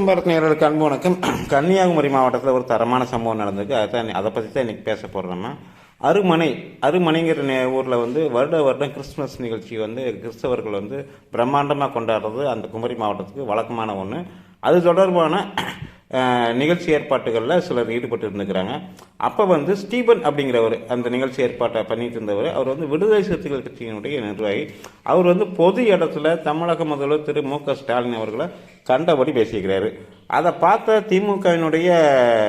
பாரத் நேயர்களுக்கு அன்பு வணக்கம். கன்னியாகுமரி மாவட்டத்தில் ஒரு தரமான சம்பவம் நடந்திருக்கு. அதான் அதை பற்றி தான் இன்றைக்கி பேச போகிறோம் அருமனை அருமனைங்கிற நே ஊரில் வந்து வருட வருடம் கிறிஸ்துமஸ் நிகழ்ச்சி வந்து கிறிஸ்தவர்கள் வந்து பிரம்மாண்டமாக கொண்டாடுறது அந்த குமரி மாவட்டத்துக்கு வழக்கமான ஒன்று அது தொடர்பான நிகழ்ச்சி ஏற்பாட்டுகளில் சிலர் ஈடுபட்டு இருந்துக்கிறாங்க அப்போ வந்து ஸ்டீபன் அப்படிங்கிறவர் அந்த நிகழ்ச்சி ஏற்பாட்டை பண்ணிட்டு இருந்தவர் அவர் வந்து விடுதலை சிறுத்தைகள் கட்சியினுடைய நிர்வாகி. அவர் வந்து பொது இடத்துல தமிழக முதல்வர் திரு மு க ஸ்டாலின் அவர்களை கண்டபடி பேசிக்கிறாரு அதை பார்த்த திமுகவினுடைய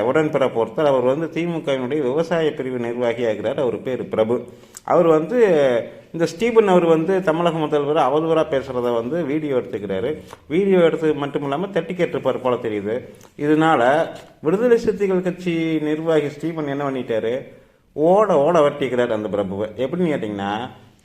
உடன்பிறப்பு ஒருத்தர் அவர் வந்து திமுகவினுடைய விவசாய பிரிவு நிர்வாகியாக இருக்கிறார் அவர் பேர் பிரபு. அவர் வந்து இந்த ஸ்டீபன் அவர் வந்து தமிழக முதல்வர் அவதூறாக பேசுகிறத வந்து வீடியோ எடுத்துக்கிறாரு. வீடியோ எடுத்து மட்டும் இல்லாமல் தட்டி கேட்டிருப்பார் போல தெரியுது. இதனால விடுதலை சிறுத்தைகள் கட்சி நிர்வாகி ஸ்டீபன் என்ன பண்ணிட்டாரு? ஓட ஓட வட்டிக்கிறார் அந்த பிரபுவை. எப்படின்னு கேட்டிங்கன்னா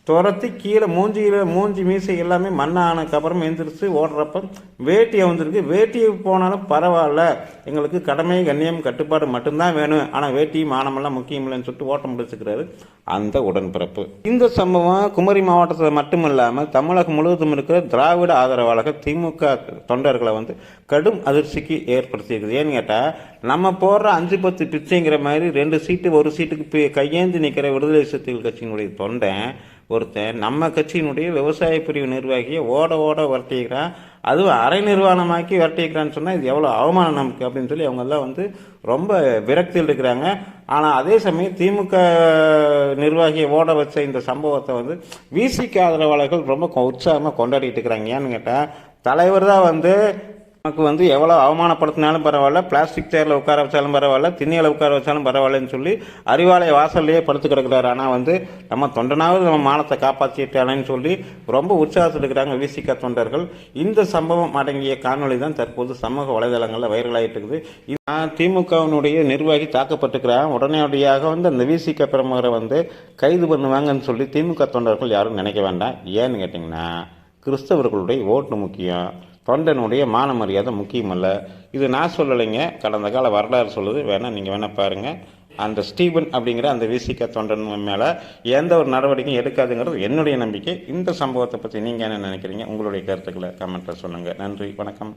துரத்தி கீழே மூஞ்சியில் மூஞ்சி மீசை எல்லாமே மண்ணானதுக்கு அப்புறம் எந்திரிச்சு ஓடுறப்ப வேட்டி வந்திருக்கு. வேட்டி போனாலும் பரவாயில்ல. எங்களுக்கு கடமை கண்ணியம் கட்டுப்பாடு மட்டும்தான் வேணும். ஆனால் வேட்டி மானமெல்லாம் முக்கியம் இல்லைன்னு சொல்லிட்டு ஓட்டம் முடிச்சுக்கிறாரு அந்த உடன்பிறப்பு. இந்த சம்பவம் குமரி மாவட்டத்தில் மட்டும் இல்லாமல் தமிழகம் முழுவதும் இருக்கிற திராவிட ஆதரவாளர்கள் திமுக தொண்டர்களை வந்து கடும் அதிர்ச்சிக்கு ஏற்படுத்தியிருக்குது. ஏன்னு கேட்டால் நம்ம போடுற அஞ்சு பத்து பிச்சைங்கிற மாதிரி ரெண்டு சீட்டு ஒரு சீட்டுக்கு பி- கையேந்தி நிற்கிற விடுதலை சிறுத்தைகள் கட்சியினுடைய தொண்டன் ஒருத்தன் நம்ம கட்சியினுடைய விவசாய பிரிவு நிர்வாகியை ஓட ஓட விரட்டிக்கிறான் அதுவும் அரை நிர்வாணமாக்கி விரட்டிக்கிறான்னு சொன்னால் இது எவ்வளோ அவமானம் நமக்கு அப்படின்னு சொல்லி அவங்கெல்லாம் வந்து ரொம்ப விரக்தியில் இருக்கிறாங்க. ஆனால் அதே சமயம் திமுக நிர்வாகியை ஓட வச்ச இந்த சம்பவத்தை வந்து விசிக்கு ஆதரவாளர்கள் ரொம்ப உற்சாகமாக கொண்டாடிட்டு இருக்கிறாங்க. ஏன்னு கேட்டால் தலைவர் தான் வந்து நமக்கு வந்து எவ்வளோ அவமானப்படுத்தினாலும் பரவாயில்ல பிளாஸ்டிக் சேரில் உட்கார வச்சாலும் பரவாயில்ல திண்ணியில் உட்கார வச்சாலும் பரவாயில்லன்னு சொல்லி அறிவாலய வாசல்லையே படுத்து கிடக்கிறாரு. ஆனால் வந்து நம்ம தொண்டனாவது நம்ம மானத்தை காப்பாற்றிட்டாலேன்னு சொல்லி ரொம்ப உற்சாகத்தில் இருக்கிறாங்க விசிக தொண்டர்கள். இந்த சம்பவம் அடங்கிய காணொளி தான் தற்போது சமூக வலைதளங்களில் வைரலாகிட்டு இருக்குது. இது திமுகவினுடைய நிர்வாகி தாக்கப்பட்டிருக்கிறான். உடனடியாக வந்து அந்த விசிக பிரமுகரை வந்து கைது பண்ணுவாங்கன்னு சொல்லி திமுக தொண்டர்கள் யாரும் நினைக்க வேண்டாம். ஏன்னு கேட்டிங்கன்னா கிறிஸ்தவர்களுடைய ஓட்டு முக்கியம். தொண்டனுடைய மான மரியாதை முக்கியமல்ல. இது நான் சொல்லலைங்க. கடந்த கால வரலாறு சொல்லுது. வேணால் நீங்கள் வேணால் பாருங்கள் அந்த ஸ்டீபன் அப்படிங்கிற அந்த விசிக தொண்டன் மேலே எந்த ஒரு நடவடிக்கையும் எடுக்காதுங்கிறது என்னுடைய நம்பிக்கை. இந்த சம்பவத்தை பற்றி நீங்கள் என்ன நினைக்கிறீங்க? உங்களுடைய கருத்துக்களை கமெண்ட்டில் சொல்லுங்கள் நன்றி. வணக்கம்.